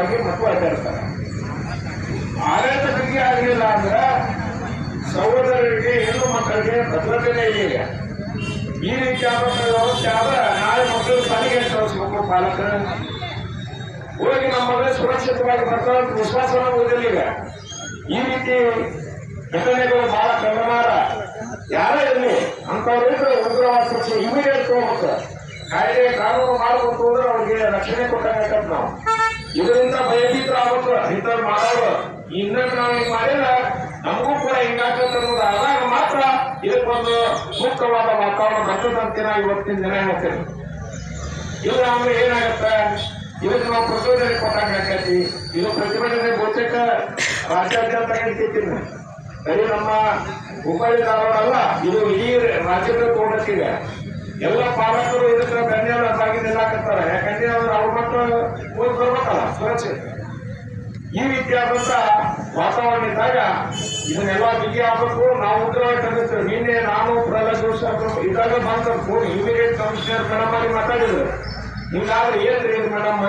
ಆಗಿ ಮಕ್ಕಳು ಅಡ್ಡಾಡ್ತಾರೆ ಆಡಳಿತ ಬಗ್ಗೆ ಆಗಲಿಲ್ಲ ಅಂದ್ರೆ ಸಹೋದರರಿಗೆ, ಹೆಣ್ಣು ಮಕ್ಕಳಿಗೆ ಭದ್ರತೆನೇ ಇಲ್ಲ. ಈ ರೀತಿ ವ್ಯವಸ್ಥೆ ಆದ್ರೆ ನಾಳೆ ಮಕ್ಕಳು ಸಾಲಿಗೆ ಕಳಿಸ್ಬೇಕು ಪಾಲಕರು. ಹೋಗಿ ನಮ್ಮ ಮಗಳು ಸುರಕ್ಷಿತವಾಗಿ ಬರ್ತಾರೆ ಅಂತ ವಿಶ್ವಾಸವನ್ನು ಉಳಿದಿಲ್ಲ ಈಗ ಈ ರೀತಿ ಘಟನೆಗಳು ಬಹಳ ಕಂಡಮಾರ ಯಾರೇ ಇರಲಿ ಅಂತವ್ರು ಇದ್ರೆ ಉಗ್ರವಾದ ಶಿಕ್ಷೆ ಇಮಿಡಿಯೇಟ್ ತಗೋಬೇಕು. ಕಾಯ್ದೆ ಕಾನೂನು ಮಾಡಬೇಕು ಅಂದ್ರೆ ಅವ್ರಿಗೆ ರಕ್ಷಣೆ ಕೊಟ್ಟಂಗ ನಾವು. ಇದರಿಂದ ಭಯಭೀತರ ಆಗ್ಬೇಕು ಇಂಥವ್ರು ಮಾಡೋರು. ಇನ್ನೊಂದು ನಾವು ಹಿಂಗ್ ಮಾಡಿಲ್ಲ ನಮಗೂ ಕೂಡ ಹಿಂಗಾಗತ್ತೆ ಅನ್ನೋದು ಆದಾಗ ಮಾತ್ರ ಇದಕ್ಕೊಂದು ಸೂಕ್ತವಾದ ವಾತಾವರಣ ಬರ್ತದೆ ಅಂತ ಇವತ್ತಿನ ದಿನ ಹೇಳ್ತೇನೆ. ಇಲ್ಲ ಅಂದ್ರೆ ಏನಾಗತ್ತೆ? ಇದಕ್ಕೆ ನಾವು ಪ್ರಚೋದನೆ ಕೊಟ್ಟಾಗ ಹಾಕೈತಿ ಇದು ಪ್ರತಿಭಟನೆ ಬಹುತೇಕ ರಾಜ್ಯಾದ್ಯಂತ ನಡೀತಿದ್ದೀನಿ ಬರೀ ನಮ್ಮ ಹುಬ್ಬಳ್ಳಿ ಧಾರವಾಡ ಅಲ್ಲ, ಇದು ಇಡೀ ರಾಜ್ಯದ ತೋಟಕ್ಕಿದೆ ಎಲ್ಲ ಪಾಲಕರು ಇದಕ್ಕೆ ಧನ್ಯವಾದ ನಿಲ್ಲಾಕತ್ತಾರ ಯಾಕಂದ್ರೆ ಅವ್ರು ಅವ್ರ ಮಕ್ಕಳು ಓದಿ ಬರ್ಬೇಕಲ್ಲ ಸುರಕ್ಷಿತ ಈ ರೀತಿಯಾದಂತ ವಾತಾವರಣ ಇದ್ದಾಗ ಇದನ್ನೆಲ್ಲ ಬಿಗಿ ಆಗಬೇಕು ನಾವು ಉಗ್ರವಾಗಿ ಖಂಡಿಸ್ತೇವೆ ನಿನ್ನೆ ನಾನು, ಪ್ರಹ್ಲಾದ್ ಇದಾಗ ಬಂದ ಫೋನ್ ಇಮಿಡಿಯೇಟ್ ಕಮಿಷನರ್ ಮೇಡಮ್ ಅಲ್ಲಿ ಮಾತಾಡಿದ್ರು. ಹಿಂಗಾದ್ರೆ ಏನ್ರಿ ಮೇಡಮ್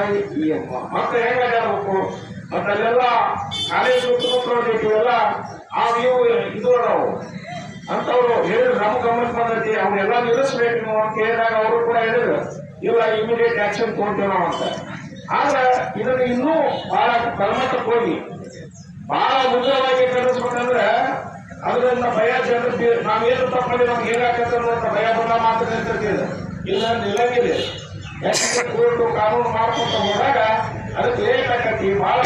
ಮತ್ತೆ ಹೆಂಗ ಅಡ್ಡಾಡ್ಬೇಕು ಮತ್ತೆ ಅಲ್ಲೆಲ್ಲ ಕಾಲೇಜ್ ಇವೆಲ್ಲ ಆ ನೀವು ಇದು ಅಂತ ಅವರು ಹೇಳಿದ್ರು, ನಮ್ಮ ಗಮನಕ್ಕೆ ಬಂದೈತಿ, ಅವ್ನೆಲ್ಲ ನಿಲ್ಲಿಸ್ಬೇಕು ನೀವು. ಅಂತ ಹೇಳಿದಾಗ ಅವರು ಕೂಡ ಹೇಳಿದ್ರು, ಇಲ್ಲ ಇಮಿಡಿಯೇಟ್ ಆಕ್ಷನ್ ತಗೊಂತೀವಿ ನಾವು ಅಂತ. ಆದ್ರೆ ಇದನ್ನು ಇನ್ನೂ ಬಹಳ ಕಲ್ಮಟ್ಟಕ್ಕೆ ಹೋಗಿ ಬಹಳ ಉಗ್ರವಾಗಿ ಕಲಿಸ್ಬೇಕಂದ್ರೆ ಅದರಿಂದ ಭಯ ಜನರಿಗೆ ನಾವೇನು ತಪ್ಪಲ್ಲಿ ನಮ್ಗೆ ಹೇಗಾಕತ್ತೆ ಭಯ ಬಂದ ಮಾತ್ರ ಇದು. ಇಲ್ಲ ನಿಲ್ಲಂಗಿಲ್ಲ ಯಾಕಂದ್ರೆ ಕೋರ್ಟು ಕಾನೂನು ಮಾಡ್ಕೊಂತ ಹೋದಾಗ ಅದಕ್ಕೆ ಲೇಟ್ ಆಕತಿ ಬಹಳ